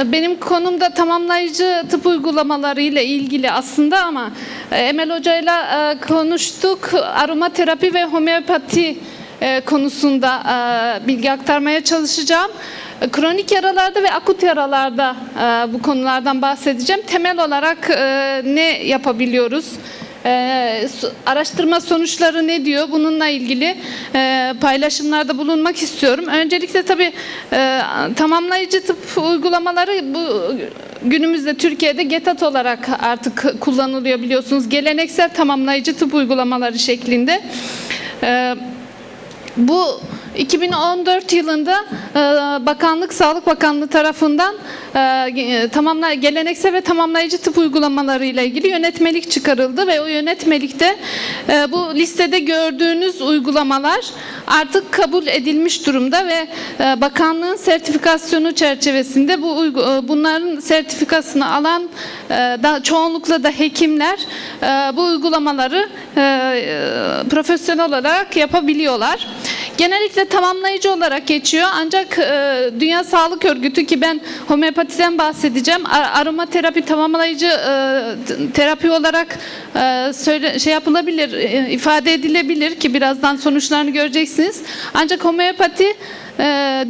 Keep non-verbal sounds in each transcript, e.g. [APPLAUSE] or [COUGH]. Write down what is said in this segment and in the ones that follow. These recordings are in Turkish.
e, benim konumda tamamlayıcı tıp uygulamaları ile ilgili aslında ama e, Emel Hoca'yla e, konuştuk. Aromaterapi ve homeopati e, konusunda bilgi aktarmaya çalışacağım. Kronik yaralarda ve akut yaralarda bu konulardan bahsedeceğim. Temel olarak ne yapabiliyoruz? Ee, araştırma sonuçları ne diyor? Bununla ilgili e, paylaşımlarda bulunmak istiyorum. Öncelikle tabii e, tamamlayıcı tıp uygulamaları bu günümüzde Türkiye'de GETAT olarak artık kullanılıyor biliyorsunuz. Geleneksel tamamlayıcı tıp uygulamaları şeklinde. Ee, bu 2014 yılında e, Bakanlık Sağlık Bakanlığı tarafından e, tamamla geleneksel ve tamamlayıcı tıp uygulamaları ile ilgili yönetmelik çıkarıldı ve o yönetmelikte e, bu listede gördüğünüz uygulamalar artık kabul edilmiş durumda ve e, bakanlığın sertifikasyonu çerçevesinde bu e, bunların sertifikasını alan e, çoğunlukla da hekimler e, bu uygulamaları e, e, profesyonel olarak yapabiliyorlar. Genellikle tamamlayıcı olarak geçiyor ancak e, Dünya Sağlık Örgütü ki ben homeopatiden bahsedeceğim. A- Aromaterapi tamamlayıcı e, terapi olarak e, söyle, şey yapılabilir, e, ifade edilebilir ki birazdan sonuçlarını göreceksiniz. Ancak homeopati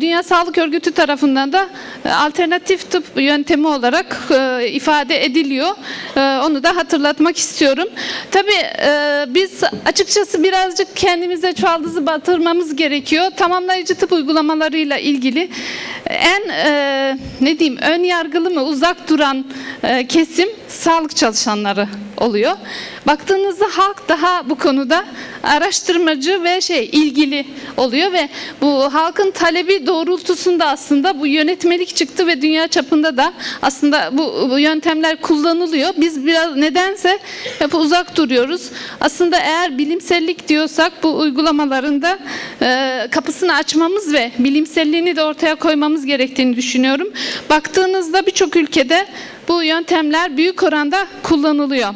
Dünya Sağlık Örgütü tarafından da e, alternatif tıp yöntemi olarak e, ifade ediliyor. E, onu da hatırlatmak istiyorum. Tabii e, biz açıkçası birazcık kendimize çuvaldızı batırmamız gerekiyor. Tamamlayıcı tıp uygulamalarıyla ilgili en ne diyeyim ön yargılı mı uzak duran kesim sağlık çalışanları oluyor. Baktığınızda halk daha bu konuda araştırmacı ve şey ilgili oluyor ve bu halkın talebi doğrultusunda aslında bu yönetmelik çıktı ve dünya çapında da aslında bu, bu yöntemler kullanılıyor. Biz biraz nedense hep uzak duruyoruz. Aslında eğer bilimsellik diyorsak bu uygulamalarında e, kapısını açmamız ve bilimselliğini de ortaya koymamız gerektiğini düşünüyorum. Baktığınızda birçok ülkede bu yöntemler büyük oranda kullanılıyor.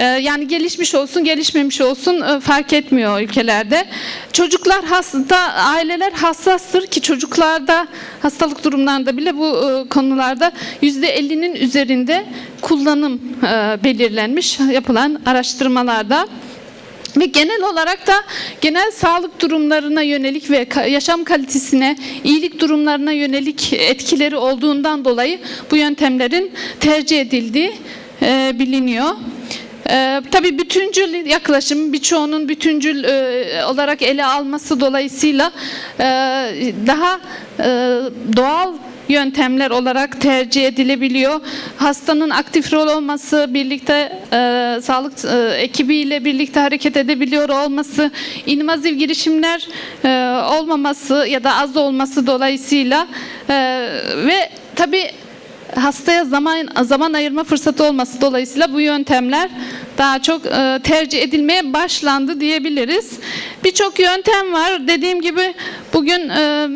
Ee, Yani gelişmiş olsun, gelişmemiş olsun e, fark etmiyor ülkelerde. Çocuklar hasta, aileler hassastır ki çocuklarda hastalık durumlarında bile bu e, konularda %50'nin üzerinde kullanım e, belirlenmiş yapılan araştırmalarda. Ve genel olarak da genel sağlık durumlarına yönelik ve yaşam kalitesine, iyilik durumlarına yönelik etkileri olduğundan dolayı bu yöntemlerin tercih edildiği biliniyor. Ee, tabii bütüncül yaklaşım birçoğunun bütüncül e, olarak ele alması dolayısıyla e, daha e, doğal yöntemler olarak tercih edilebiliyor. Hastanın aktif rol olması, birlikte e, sağlık e, ekibiyle birlikte hareket edebiliyor olması, invaziv girişimler e, olmaması ya da az olması dolayısıyla e, ve tabii hastaya zaman zaman ayırma fırsatı olması. Dolayısıyla bu yöntemler daha çok e, tercih edilmeye başlandı diyebiliriz. Birçok yöntem var. Dediğim gibi bugün e,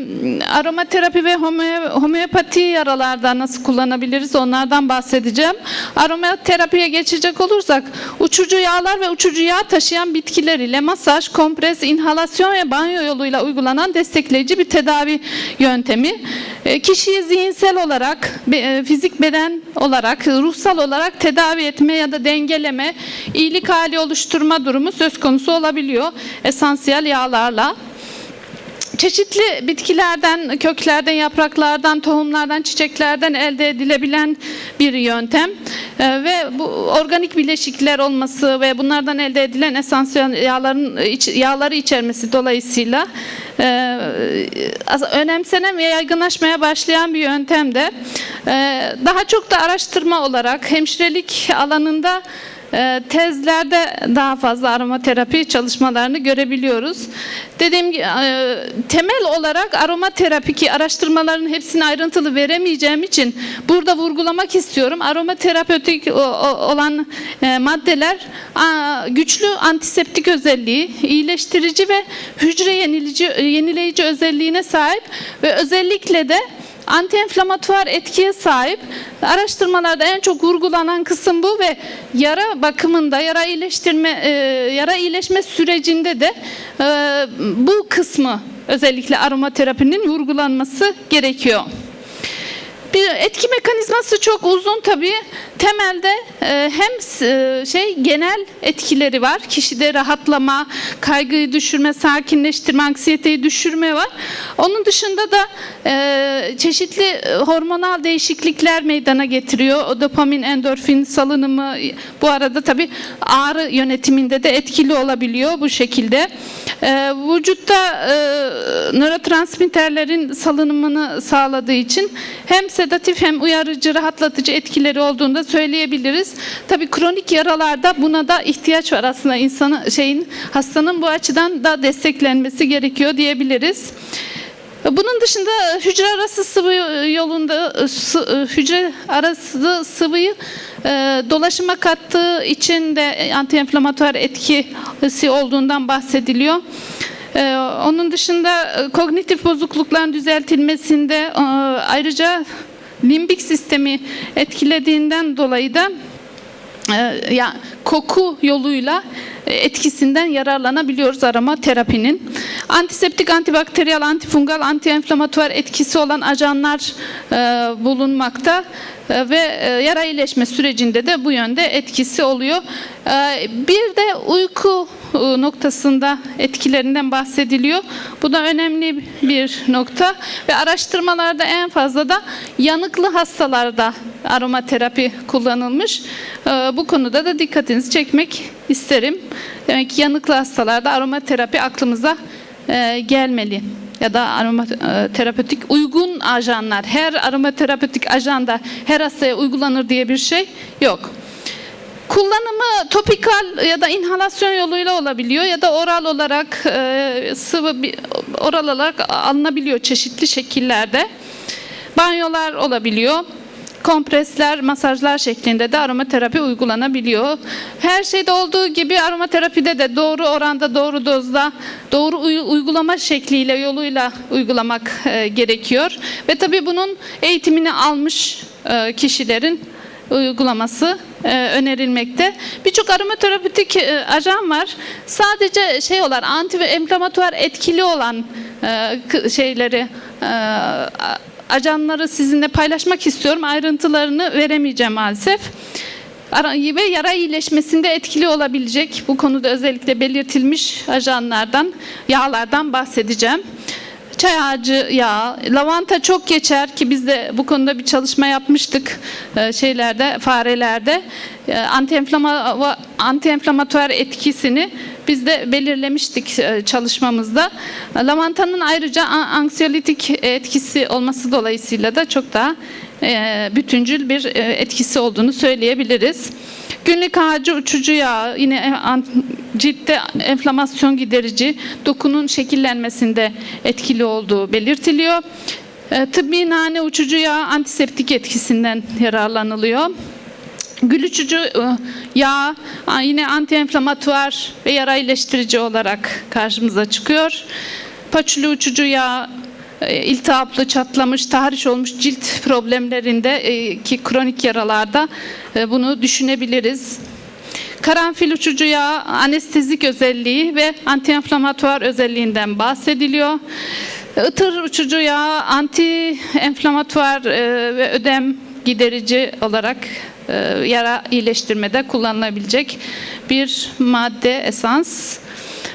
aromaterapi ve homeo- homeopati yaralarda nasıl kullanabiliriz onlardan bahsedeceğim. Aromaterapiye geçecek olursak uçucu yağlar ve uçucu yağ taşıyan bitkiler ile masaj, kompres, inhalasyon ve banyo yoluyla uygulanan destekleyici bir tedavi yöntemi. E, Kişiyi zihinsel olarak, e, fizik beden olarak, ruhsal olarak tedavi etme ya da dengeleme, iyilik hali oluşturma durumu söz konusu olabiliyor esansiyel yağlarla. Çeşitli bitkilerden, köklerden, yapraklardan, tohumlardan, çiçeklerden elde edilebilen bir yöntem Ee, ve bu organik bileşikler olması ve bunlardan elde edilen esansiyel yağların yağları içermesi dolayısıyla e, önemsenen ve yaygınlaşmaya başlayan bir yöntem de Ee, daha çok da araştırma olarak hemşirelik alanında tezlerde daha fazla aromaterapi çalışmalarını görebiliyoruz. Dediğim gibi e, temel olarak aromaterapi ki araştırmaların hepsini ayrıntılı veremeyeceğim için burada vurgulamak istiyorum. Aromaterapötik olan e, maddeler güçlü antiseptik özelliği, iyileştirici ve hücre yenileyici, yenileyici özelliğine sahip ve özellikle de antienflamatuar etkiye sahip. Araştırmalarda en çok vurgulanan kısım bu ve yara bakımında, yara iyileştirme, e, yara iyileşme sürecinde de e, bu kısmı özellikle aromaterapinin vurgulanması gerekiyor. Bir etki mekanizması çok uzun tabii. Temelde e, hem e, şey genel etkileri var. Kişide rahatlama, kaygıyı düşürme, sakinleştirme, anksiyeteyi düşürme var. Onun dışında da e, çeşitli hormonal değişiklikler meydana getiriyor. O dopamin, endorfin salınımı bu arada tabii ağrı yönetiminde de etkili olabiliyor bu şekilde. Vücutta nörotransmitterlerin salınımını sağladığı için hem sedatif hem uyarıcı, rahatlatıcı etkileri olduğunu da söyleyebiliriz. Tabii kronik yaralarda buna da ihtiyaç var aslında insanın şeyin hastanın bu açıdan da desteklenmesi gerekiyor diyebiliriz. Bunun dışında hücre arası sıvı yolunda sı- hücre arası sıvıyı e, dolaşıma kattığı için de antiinflamatuar etkisi olduğundan bahsediliyor. E, Onun dışında e, kognitif bozuklukların düzeltilmesinde e, ayrıca limbik sistemi etkilediğinden dolayı da e, ya koku yoluyla e, etkisinden yararlanabiliyoruz arama terapinin. Antiseptik, antibakteriyel, antifungal, antiinflamatuar etkisi olan ajanlar e, bulunmakta ve yara iyileşme sürecinde de bu yönde etkisi oluyor. Bir de uyku noktasında etkilerinden bahsediliyor. Bu da önemli bir nokta ve araştırmalarda en fazla da yanıklı hastalarda aromaterapi kullanılmış. Ee, Bu konuda da dikkatinizi çekmek isterim. Demek ki yanıklı hastalarda aromaterapi aklımıza e, gelmeli ya da aromaterapötik uygun ajanlar. Her aromaterapötik ajanda her hastaya uygulanır diye bir şey yok. Kullanımı topikal ya da inhalasyon yoluyla olabiliyor ya da oral olarak e, sıvı oral olarak alınabiliyor çeşitli şekillerde. Banyolar olabiliyor. Kompresler, masajlar şeklinde de aromaterapi uygulanabiliyor. Her şeyde olduğu gibi aromaterapide de doğru oranda, doğru dozda, doğru uy- uygulama şekliyle, yoluyla uygulamak e, gerekiyor. Ve tabii bunun eğitimini almış e, kişilerin uygulaması e, önerilmekte. Birçok aromaterapetik e, ajan var. Sadece şey olan anti ve enflamatuar etkili olan e, şeyleri ajanları sizinle paylaşmak istiyorum. Ayrıntılarını veremeyeceğim maalesef. Ve yara iyileşmesinde etkili olabilecek bu konuda özellikle belirtilmiş ajanlardan, yağlardan bahsedeceğim. Çay ağacı yağı, lavanta çok geçer ki biz de bu konuda bir çalışma yapmıştık e, şeylerde, farelerde. E, Antiinflama, antiinflamatuar etkisini biz de belirlemiştik e, çalışmamızda. Lavantanın ayrıca anksiyolitik etkisi olması dolayısıyla da çok daha bütüncül bir etkisi olduğunu söyleyebiliriz. Günlük ağacı uçucu yağı yine e, ciltte enflamasyon giderici, dokunun şekillenmesinde etkili olduğu belirtiliyor. E, Tıbbi nane uçucu yağı antiseptik etkisinden yararlanılıyor. Gül uçucu e, yağ yine antiinflamatuar ve yara iyileştirici olarak karşımıza çıkıyor. Paçuli uçucu yağ iltihaplı, çatlamış, tahriş olmuş cilt problemlerinde e, ki kronik yaralarda e, bunu düşünebiliriz. Karanfil uçucu yağı anestezik özelliği ve antiinflamatuar özelliğinden bahsediliyor. Itır uçucu yağı anti-enflamatuar e, ve ödem giderici olarak e, yara iyileştirmede kullanılabilecek bir madde, esans.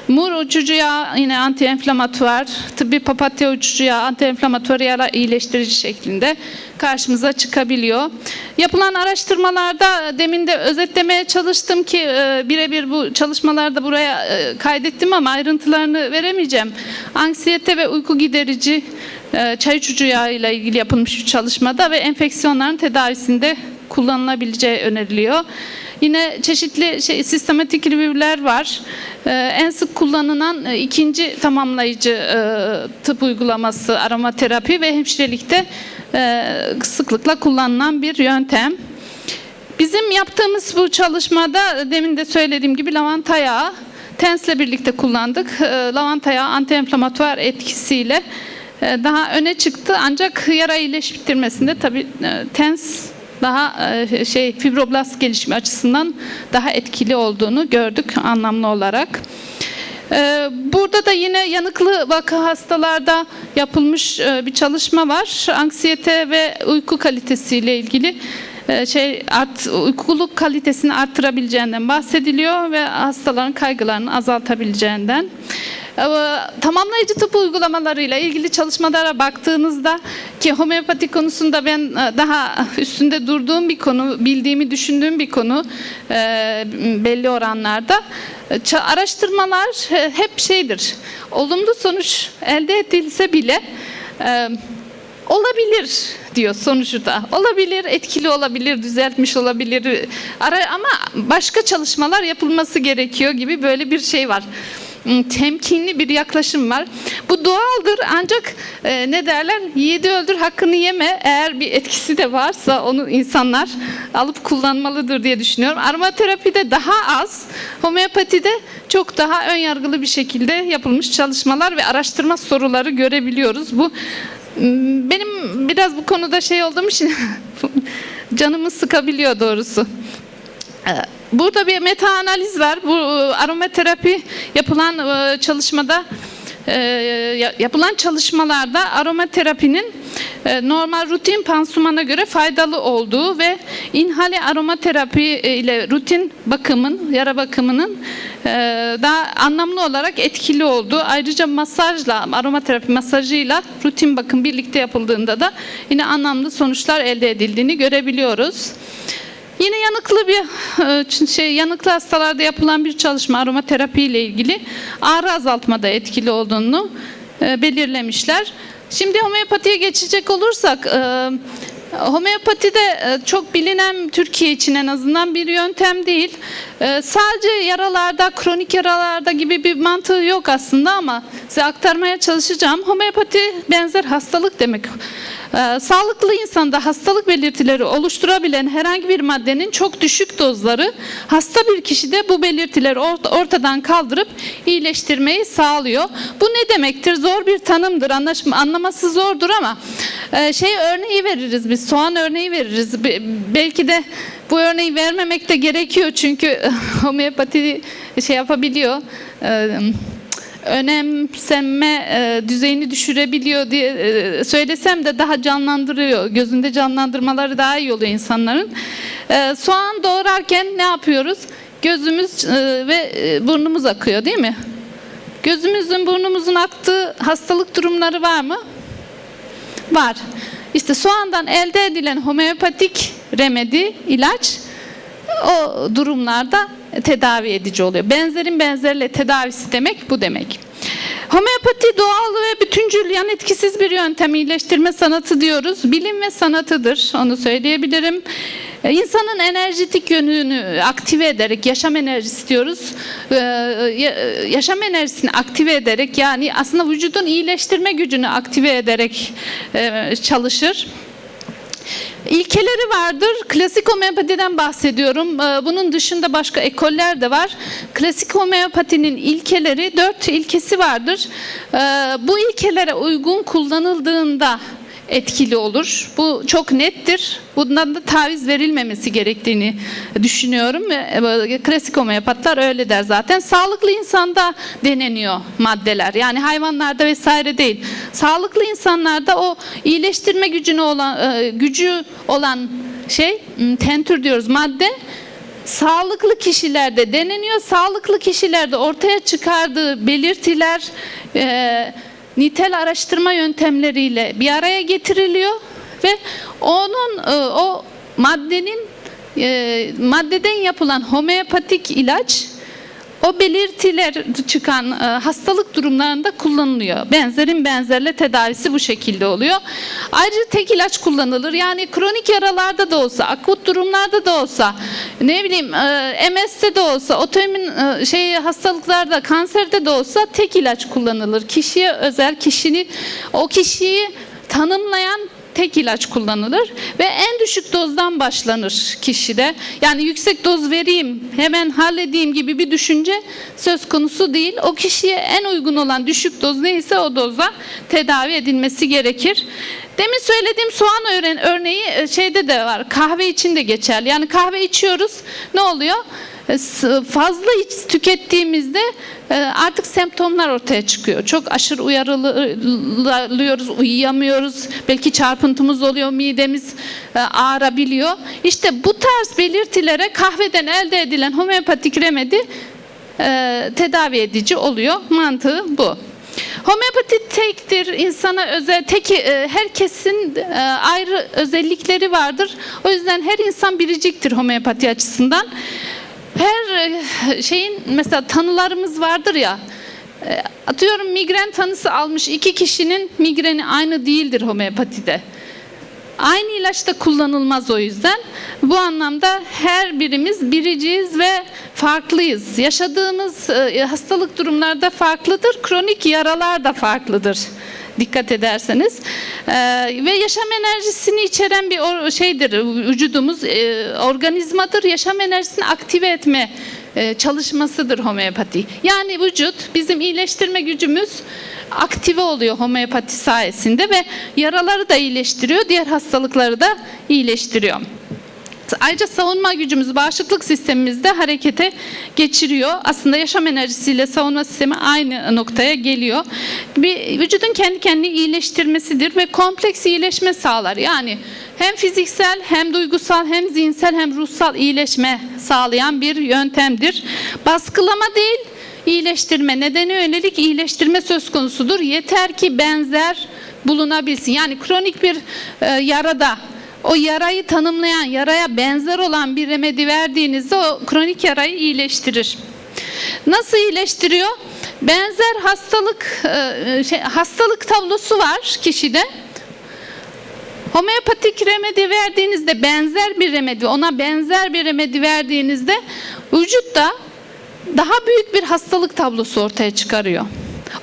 Mur uçucu yağ yine antiinflamatuar, tıbbi papatya uçucu yağ antiinflamatuar yara iyileştirici şeklinde karşımıza çıkabiliyor. Yapılan araştırmalarda demin de özetlemeye çalıştım ki e, birebir bu çalışmalarda buraya e, kaydettim ama ayrıntılarını veremeyeceğim. Anksiyete ve uyku giderici e, çay uçucu yağı ile ilgili yapılmış bir çalışmada ve enfeksiyonların tedavisinde kullanılabileceği öneriliyor. Yine çeşitli şey, sistematik review'ler var. Ee, en sık kullanılan e, ikinci tamamlayıcı e, tıp uygulaması aromaterapi ve hemşirelikte e, sıklıkla kullanılan bir yöntem. Bizim yaptığımız bu çalışmada demin de söylediğim gibi lavanta yağı TENS'le birlikte kullandık. Lavanta yağı antiinflamatuar etkisiyle e, daha öne çıktı. Ancak yara iyileştirmesinde tabii e, TENS daha e, şey fibroblast gelişimi açısından daha etkili olduğunu gördük anlamlı olarak. Ee, Burada da yine yanıklı vaka hastalarda yapılmış e, bir çalışma var. Anksiyete ve uyku kalitesiyle ilgili e, şey art, uykuluk kalitesini arttırabileceğinden bahsediliyor ve hastaların kaygılarını azaltabileceğinden. Ee, Tamamlayıcı tıp uygulamalarıyla ilgili çalışmalara baktığınızda ki homeopati konusunda ben e, daha üstünde durduğum bir konu, bildiğimi düşündüğüm bir konu e, belli oranlarda. Araştırmalar e, hep şeydir, olumlu sonuç elde edilse bile olabilir diyor sonuçta. Olabilir, etkili olabilir, düzeltmiş olabilir. Ama başka çalışmalar yapılması gerekiyor gibi böyle bir şey var. Hmm, Temkinli bir yaklaşım var. Bu doğaldır ancak e, ne derler? Yedi öldür hakkını yeme. Eğer bir etkisi de varsa onu insanlar alıp kullanmalıdır diye düşünüyorum. Aromaterapide daha az, homeopatide çok daha ön yargılı bir şekilde yapılmış çalışmalar ve araştırma soruları görebiliyoruz. Bu Hmm, benim biraz bu konuda şey olduğum için [LAUGHS] canımı sıkabiliyor doğrusu. Burada bir meta analiz var. Bu e, aromaterapi yapılan e, çalışmada e, ya- yapılan çalışmalarda aromaterapinin normal rutin pansumana göre faydalı olduğu ve inhale aromaterapi ile rutin bakımın, yara bakımının daha anlamlı olarak etkili olduğu. Ayrıca masajla, aromaterapi masajıyla rutin bakım birlikte yapıldığında da yine anlamlı sonuçlar elde edildiğini görebiliyoruz. Yine yanıklı bir e, şey yanıklı hastalarda yapılan bir çalışma aromaterapi ile ilgili ağrı azaltmada etkili olduğunu e, belirlemişler. Şimdi homeopatiye geçecek olursak e, homeopatide çok bilinen Türkiye için en azından bir yöntem değil. Sadece yaralarda, kronik yaralarda gibi bir mantığı yok aslında ama size aktarmaya çalışacağım. Homeopati benzer hastalık demek. Ee, sağlıklı insanda hastalık belirtileri oluşturabilen herhangi bir maddenin çok düşük dozları hasta bir kişide bu belirtileri ort- ortadan kaldırıp iyileştirmeyi sağlıyor. Bu ne demektir? Zor bir tanımdır. Anlaşma, anlaması zordur ama e, şey örneği veririz biz. Soğan örneği veririz. Be- belki de bu örneği vermemek de gerekiyor çünkü [LAUGHS] homeopati şey yapabiliyor. Ee, önemsenme e, düzeyini düşürebiliyor diye e, söylesem de daha canlandırıyor. Gözünde canlandırmaları daha iyi oluyor insanların. E, soğan doğrarken ne yapıyoruz? Gözümüz e, ve burnumuz akıyor değil mi? Gözümüzün burnumuzun aktığı hastalık durumları var mı? Var. İşte soğandan elde edilen homeopatik remedi, ilaç o durumlarda tedavi edici oluyor. Benzerin benzerle tedavisi demek bu demek. Homeopati doğal ve bütüncül yan etkisiz bir yöntem iyileştirme sanatı diyoruz. Bilim ve sanatıdır onu söyleyebilirim. Ee, İnsanın enerjitik yönünü aktive ederek yaşam enerjisi diyoruz. Ee, ya- Yaşam enerjisini aktive ederek yani aslında vücudun iyileştirme gücünü aktive ederek e, çalışır. İlkeleri vardır. Klasik homeopatiden bahsediyorum. Ee, Bunun dışında başka ekoller de var. Klasik homeopatinin ilkeleri, dört ilkesi vardır. Ee, Bu ilkelere uygun kullanıldığında etkili olur. Bu çok nettir. Bundan da taviz verilmemesi gerektiğini düşünüyorum. E, Klasik homeopatlar öyle der zaten. Sağlıklı insanda deneniyor maddeler. Yani hayvanlarda vesaire değil. Sağlıklı insanlarda o iyileştirme gücünü olan e, gücü olan şey tentür diyoruz madde sağlıklı kişilerde deneniyor. Sağlıklı kişilerde ortaya çıkardığı belirtiler e, nitel araştırma yöntemleriyle bir araya getiriliyor ve onun e, o maddenin e, maddeden yapılan homeopatik ilaç o belirtiler çıkan e, hastalık durumlarında kullanılıyor. Benzerin benzerle tedavisi bu şekilde oluyor. Ayrıca tek ilaç kullanılır. Yani kronik yaralarda da olsa, akut durumlarda da olsa, ne bileyim e, MS'de de olsa, otoimmün e, şey hastalıklarda, kanserde de olsa tek ilaç kullanılır. Kişiye özel, kişinin o kişiyi tanımlayan tek ilaç kullanılır ve en düşük dozdan başlanır kişide. Yani yüksek doz vereyim, hemen halledeyim gibi bir düşünce söz konusu değil. O kişiye en uygun olan düşük doz neyse o dozda tedavi edilmesi gerekir. Demin söylediğim soğan örneği e, şeyde de var. Kahve için de geçerli. Yani kahve içiyoruz. Ne oluyor? Fazla iç tükettiğimizde e, artık semptomlar ortaya çıkıyor. Çok aşırı uyarılıyoruz, uyuyamıyoruz. Belki çarpıntımız oluyor, midemiz e, ağrabiliyor. İşte bu tarz belirtilere kahveden elde edilen homeopatik remedi e, tedavi edici oluyor. Mantığı bu. Homeopati tektir, insana özel, tek, herkesin ayrı özellikleri vardır. O yüzden her insan biriciktir homeopati açısından. Her e, şeyin mesela tanılarımız vardır ya. e, Atıyorum migren tanısı almış iki kişinin migreni aynı değildir homeopatide. Aynı ilaç da kullanılmaz o yüzden. Bu anlamda her birimiz biriciyiz ve farklıyız. Yaşadığımız e, hastalık durumlarda farklıdır. Kronik yaralar da farklıdır. Dikkat ederseniz. Ee, ve yaşam enerjisini içeren bir or- şeydir vücudumuz e, organizmadır. Yaşam enerjisini aktive etme e, çalışmasıdır homeopati. Yani vücut bizim iyileştirme gücümüz aktive oluyor homeopati sayesinde ve yaraları da iyileştiriyor, diğer hastalıkları da iyileştiriyor. Ayrıca savunma gücümüz bağışıklık sistemimizde harekete geçiriyor. Aslında yaşam enerjisiyle savunma sistemi aynı noktaya geliyor. Bir vücudun kendi kendini iyileştirmesidir ve kompleks iyileşme sağlar. Yani hem fiziksel hem duygusal hem zihinsel hem ruhsal iyileşme sağlayan bir yöntemdir. Baskılama değil, iyileştirme, nedeni yönelik iyileştirme söz konusudur. Yeter ki benzer bulunabilsin. Yani kronik bir e, yarada o yarayı tanımlayan, yaraya benzer olan bir remedi verdiğinizde o kronik yarayı iyileştirir. Nasıl iyileştiriyor? Benzer hastalık e, şey, hastalık tablosu var kişide. Homeopatik remedi verdiğinizde benzer bir remedi, ona benzer bir remedi verdiğinizde vücutta daha büyük bir hastalık tablosu ortaya çıkarıyor.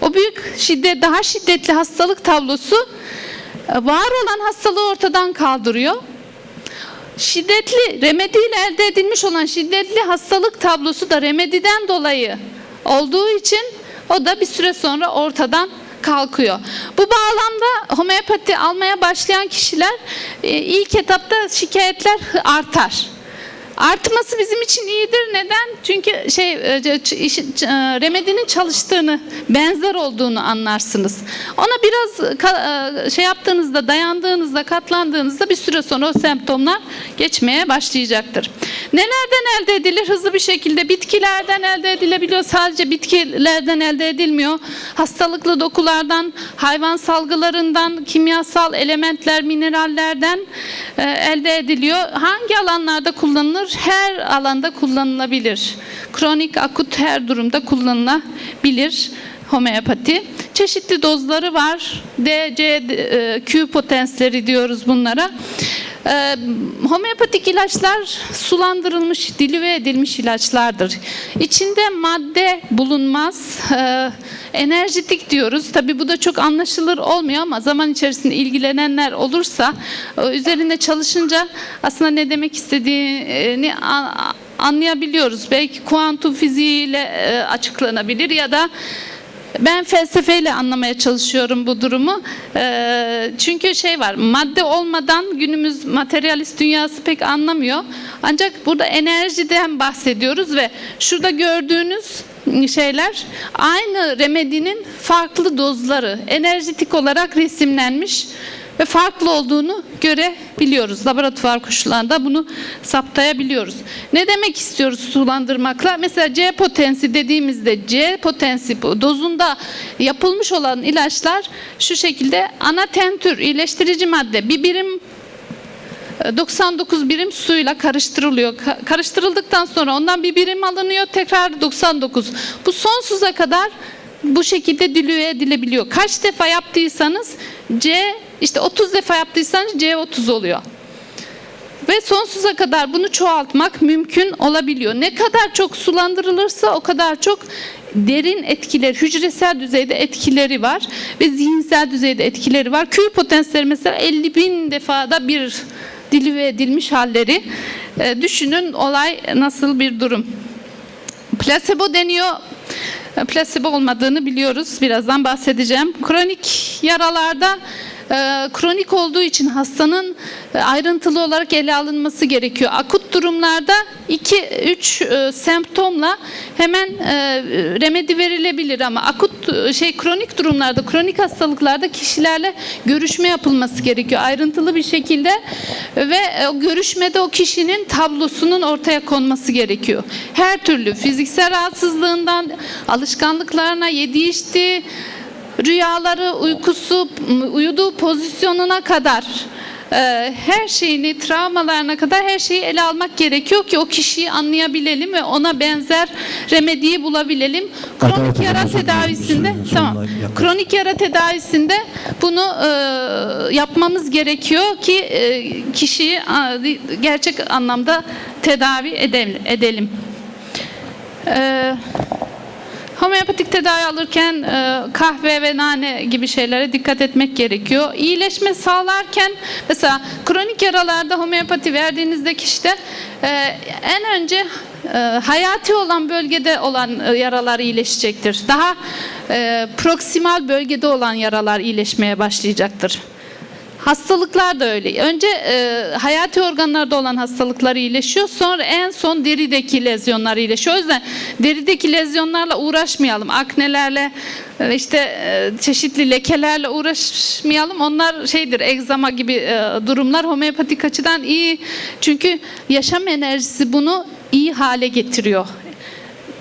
O büyük şiddet, daha şiddetli hastalık tablosu var olan hastalığı ortadan kaldırıyor. Şiddetli, remediyle elde edilmiş olan şiddetli hastalık tablosu da remediden dolayı olduğu için o da bir süre sonra ortadan kalkıyor. Bu bağlamda homeopati almaya başlayan kişiler e, ilk etapta şikayetler artar. Artması bizim için iyidir. Neden? Çünkü şey e, e, remedinin çalıştığını, benzer olduğunu anlarsınız. Ona biraz e, şey yaptığınızda, dayandığınızda, katlandığınızda bir süre sonra o semptomlar geçmeye başlayacaktır. Nelerden elde edilir? Hızlı bir şekilde bitkilerden elde edilebiliyor. Sadece bitkilerden elde edilmiyor. Hastalıklı dokulardan, hayvan salgılarından, kimyasal elementler, minerallerden elde ediliyor. Hangi alanlarda kullanılır? Her alanda kullanılabilir. Kronik, akut her durumda kullanılabilir homeopati. Çeşitli dozları var. D, C, e, Q potensleri diyoruz bunlara. E, homeopatik ilaçlar sulandırılmış, dilüve edilmiş ilaçlardır. İçinde madde bulunmaz. E, enerjitik diyoruz. Tabi bu da çok anlaşılır olmuyor ama zaman içerisinde ilgilenenler olursa e, üzerinde çalışınca aslında ne demek istediğini anlayabiliyoruz. Belki kuantum fiziğiyle e, açıklanabilir ya da ben felsefeyle anlamaya çalışıyorum bu durumu. Ee, çünkü şey var, madde olmadan günümüz materyalist dünyası pek anlamıyor. Ancak burada enerjiden bahsediyoruz ve şurada gördüğünüz şeyler aynı remedinin farklı dozları enerjitik olarak resimlenmiş ve farklı olduğunu görebiliyoruz. Laboratuvar koşullarında bunu saptayabiliyoruz. Ne demek istiyoruz sulandırmakla? Mesela C potensi dediğimizde C potensi dozunda yapılmış olan ilaçlar şu şekilde ana tentür iyileştirici madde bir birim 99 birim suyla karıştırılıyor. Ka- Karıştırıldıktan sonra ondan bir birim alınıyor tekrar 99. Bu sonsuza kadar bu şekilde dilüye edilebiliyor. Kaç defa yaptıysanız C işte 30 defa yaptıysanız C30 oluyor. Ve sonsuza kadar bunu çoğaltmak mümkün olabiliyor. Ne kadar çok sulandırılırsa o kadar çok derin etkileri, hücresel düzeyde etkileri var ve zihinsel düzeyde etkileri var. Q potansiyeli mesela 50 bin defada bir dilüve edilmiş halleri. E, düşünün olay nasıl bir durum. Plasebo deniyor. [LAUGHS] Plasebo olmadığını biliyoruz. Birazdan bahsedeceğim. Kronik yaralarda e, kronik olduğu için hastanın ayrıntılı olarak ele alınması gerekiyor. Akut durumlarda 2-3 semptomla hemen e, remedi verilebilir ama akut e, şey kronik durumlarda, kronik hastalıklarda kişilerle görüşme yapılması gerekiyor. Ayrıntılı bir şekilde ve e, görüşmede o kişinin tablosunun ortaya konması gerekiyor. Her türlü fiziksel rahatsızlığından alışkanlıklarına, yediği içtiği rüyaları, uykusu, uyuduğu pozisyonuna kadar e, her şeyini, travmalarına kadar her şeyi ele almak gerekiyor ki o kişiyi anlayabilelim ve ona benzer remediyi bulabilelim. Kronik yara tedavisinde tamam. Kronik yara tedavisinde bunu e, yapmamız gerekiyor ki e, kişiyi a, gerçek anlamda tedavi edelim. edelim. E, Homeopatik tedavi alırken e, kahve ve nane gibi şeylere dikkat etmek gerekiyor. İyileşme sağlarken mesela kronik yaralarda homeopati verdiğinizde kişide e, en önce e, hayati olan bölgede olan yaralar iyileşecektir. Daha proksimal bölgede olan yaralar iyileşmeye başlayacaktır. Hastalıklar da öyle. Önce e, hayati organlarda olan hastalıklar iyileşiyor. Sonra en son derideki lezyonlar iyileşiyor. O yüzden derideki lezyonlarla uğraşmayalım. Aknelerle e, işte e, çeşitli lekelerle uğraşmayalım. Onlar şeydir egzama gibi e, durumlar homeopatik açıdan iyi. Çünkü yaşam enerjisi bunu iyi hale getiriyor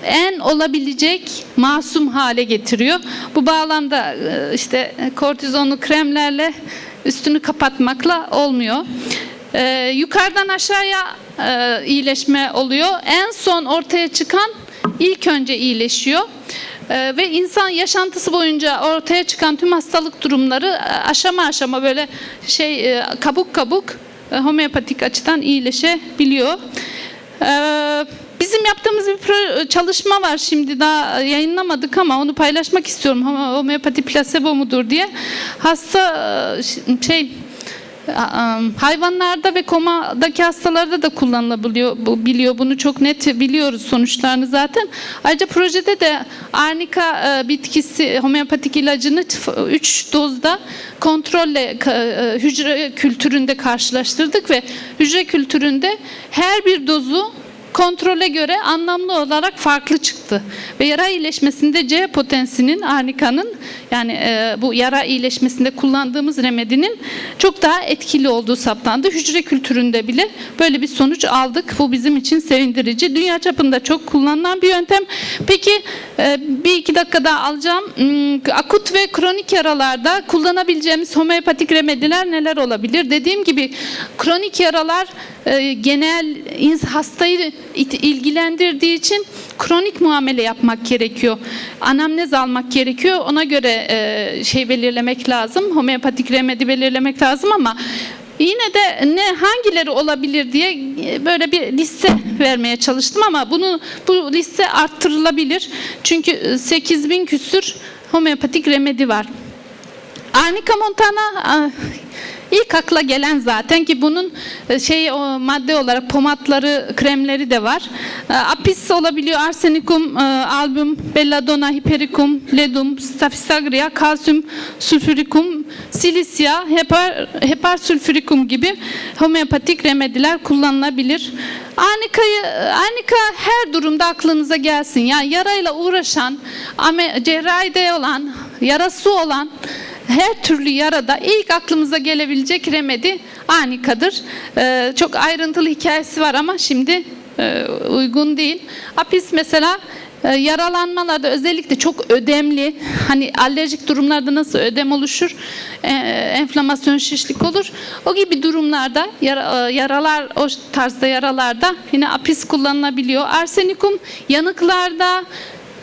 en olabilecek masum hale getiriyor. Bu bağlamda e, işte kortizonlu kremlerle üstünü kapatmakla olmuyor. Ee, yukarıdan aşağıya e, iyileşme oluyor. En son ortaya çıkan ilk önce iyileşiyor. Ee, ve insan yaşantısı boyunca ortaya çıkan tüm hastalık durumları e, aşama aşama böyle şey e, kabuk kabuk e, homeopatik açıdan iyileşebiliyor. Ee, Bizim yaptığımız bir çalışma var şimdi daha yayınlamadık ama onu paylaşmak istiyorum. Home- Homeopati plasebo mudur diye. Hasta e, şey hayvanlarda ve komadaki hastalarda da kullanılabiliyor biliyor bunu çok net biliyoruz sonuçlarını zaten. Ayrıca projede de arnika e, bitkisi homeopatik ilacını 3 dozda kontrolle e, hücre kültüründe karşılaştırdık ve hücre kültüründe her bir dozu kontrole göre anlamlı olarak farklı çıktı. Ve yara iyileşmesinde C potensinin, arnikanın yani e, bu yara iyileşmesinde kullandığımız remedinin çok daha etkili olduğu saptandı. Hücre kültüründe bile böyle bir sonuç aldık. Bu bizim için sevindirici. Dünya çapında çok kullanılan bir yöntem. Peki e, bir iki dakika daha alacağım. Hmm, Akut ve kronik yaralarda kullanabileceğimiz homeopatik remediler neler olabilir? Dediğim gibi kronik yaralar e, genel hastayı ilgilendirdiği için kronik muamele yapmak gerekiyor. Anamnez almak gerekiyor. Ona göre e, şey belirlemek lazım. Homeopatik remedi belirlemek lazım ama Yine de ne hangileri olabilir diye e, böyle bir liste vermeye çalıştım ama bunu bu liste arttırılabilir. Çünkü 8000 küsür homeopatik remedi var. Arnica montana ah, ilk akla gelen zaten ki bunun e, şey o madde olarak pomatları, kremleri de var. E, Apis olabiliyor, arsenicum, e, album, belladonna, hipericum, ledum, staphysagra, kalsiyum, sulfuricum, silisya, hepar, hepar sulfuricum gibi homeopatik remediler kullanılabilir. Arnika'yı, arnika her durumda aklınıza gelsin. Yani yarayla uğraşan, cerrahide olan, yarası olan her türlü yarada ilk aklımıza gelebilecek remedi anikadır. Ee, çok ayrıntılı hikayesi var ama şimdi e, uygun değil. Apis mesela e, yaralanmalarda özellikle çok ödemli, hani alerjik durumlarda nasıl ödem oluşur, e, enflamasyon, şişlik olur. O gibi durumlarda yara- e, yaralar, o tarzda yaralarda yine apis kullanılabiliyor. Arsenikum yanıklarda,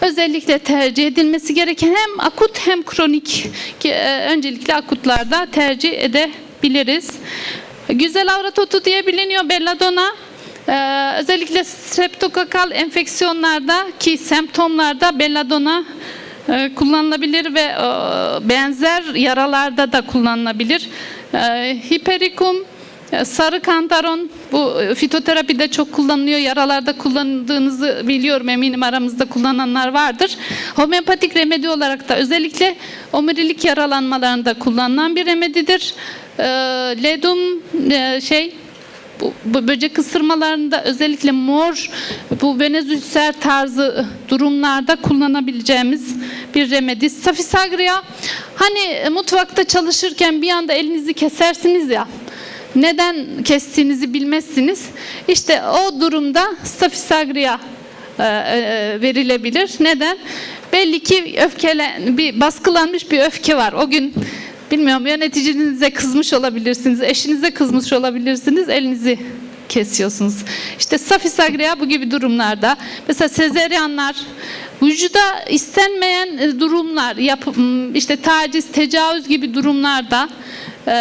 özellikle tercih edilmesi gereken hem akut hem kronik e, öncelikle akutlarda tercih edebiliriz. Güzel avrat otu diye biliniyor belladonna. Ee, özellikle streptokokal enfeksiyonlarda ki semptomlarda belladonna e, kullanılabilir ve e, benzer yaralarda da kullanılabilir. E, hipericum E, Sarı kantaron bu e, fitoterapide çok kullanılıyor. Yaralarda kullandığınızı biliyorum. Eminim aramızda kullananlar vardır. Homeopatik remedi olarak da özellikle omurilik yaralanmalarında kullanılan bir remedidir. E, ledum e, şey bu, böcek ısırmalarında özellikle mor bu venezüser tarzı durumlarda kullanabileceğimiz bir remedi. Staphysagria hani e, mutfakta çalışırken bir anda elinizi kesersiniz ya neden kestiğinizi bilmezsiniz. İşte o durumda Staphysagria e, e, verilebilir. Neden? Belli ki öfkele, bir baskılanmış bir öfke var. O gün bilmiyorum yöneticinize kızmış olabilirsiniz, eşinize kızmış olabilirsiniz, elinizi kesiyorsunuz. İşte Staphysagria bu gibi durumlarda mesela sezeryanlar vücuda istenmeyen e, durumlar, yap, işte taciz, tecavüz gibi durumlarda e,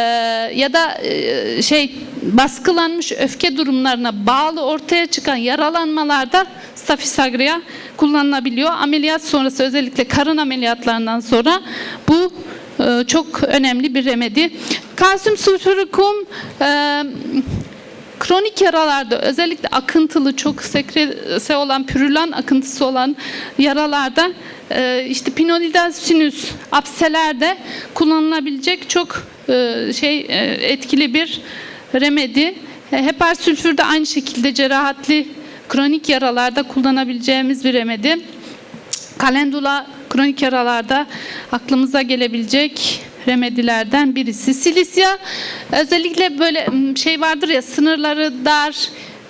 ya da e, şey baskılanmış öfke durumlarına bağlı ortaya çıkan yaralanmalarda Staphysagria kullanılabiliyor. Ameliyat sonrası özellikle karın ameliyatlarından sonra bu e, çok önemli bir remedi. Kalsiyum sulfurikum e, kronik yaralarda özellikle akıntılı çok sekrese olan pürülan akıntısı olan yaralarda e, işte pinolidal sinüs apselerde kullanılabilecek çok e, şey e, etkili bir remedi. E, Hepar sülfür de aynı şekilde cerahatli kronik yaralarda kullanabileceğimiz bir remedi. Kalendula kronik yaralarda aklımıza gelebilecek remedilerden birisi. Silisya özellikle böyle şey vardır ya sınırları dar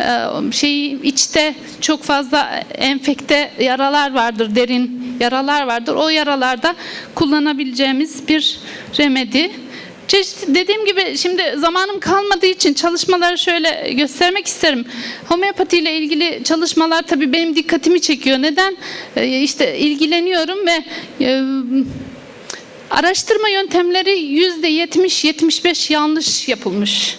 e, şey içte çok fazla enfekte yaralar vardır, derin yaralar vardır. O yaralarda kullanabileceğimiz bir remedi. Çeşit- Dediğim gibi şimdi zamanım kalmadığı için çalışmaları şöyle göstermek isterim. Homeopati ile ilgili çalışmalar tabii benim dikkatimi çekiyor. Neden? Ee, işte ilgileniyorum ve e, araştırma yöntemleri yüzde 70-75 yanlış yapılmış.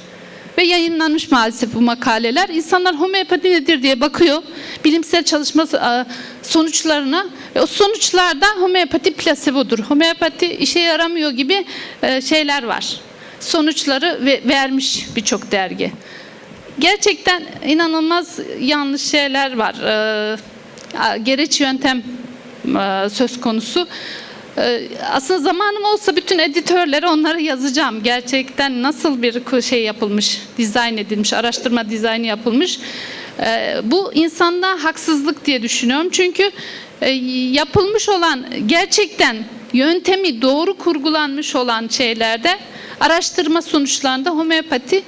Ve yayınlanmış maalesef bu makaleler. İnsanlar homeopati nedir diye bakıyor. Bilimsel çalışma e, sonuçlarına. Ve o sonuçlarda homeopati plasebodur. Homeopati işe yaramıyor gibi e, şeyler var. Sonuçları ve- vermiş birçok dergi. Gerçekten inanılmaz yanlış şeyler var. Ee, gereç yöntem e, söz konusu. Ee, aslında zamanım olsa bütün editörlere onları yazacağım. Gerçekten nasıl bir şey yapılmış, dizayn edilmiş, araştırma dizaynı yapılmış. Ee, bu insanlığa haksızlık diye düşünüyorum. Çünkü e, yapılmış olan gerçekten yöntemi doğru kurgulanmış olan şeylerde araştırma sonuçlarında homeopati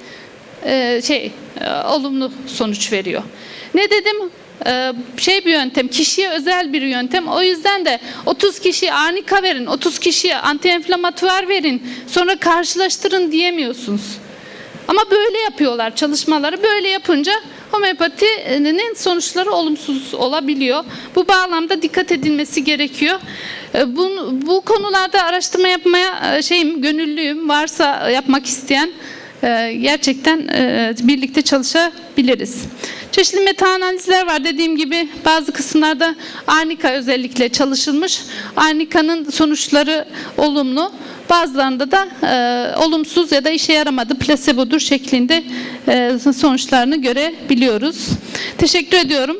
e, şey e, olumlu sonuç veriyor. Ne dedim? E, şey bir yöntem, kişiye özel bir yöntem. O yüzden de 30 kişiye arnika verin, 30 kişiye antienflamatuar verin, sonra karşılaştırın diyemiyorsunuz. Ama böyle yapıyorlar çalışmaları. Böyle yapınca homeopatinin sonuçları olumsuz olabiliyor. Bu bağlamda dikkat edilmesi gerekiyor. E, Bu, bu konularda araştırma yapmaya e, şeyim gönüllüyüm. Varsa yapmak isteyen e, gerçekten e, birlikte çalışabiliriz. Çeşitli meta analizler var. Dediğim gibi bazı kısımlarda arnika özellikle çalışılmış. Arnika'nın sonuçları olumlu. Bazılarında da e, olumsuz ya da işe yaramadı plasebodur şeklinde e, sonuçlarını görebiliyoruz. Teşekkür ediyorum.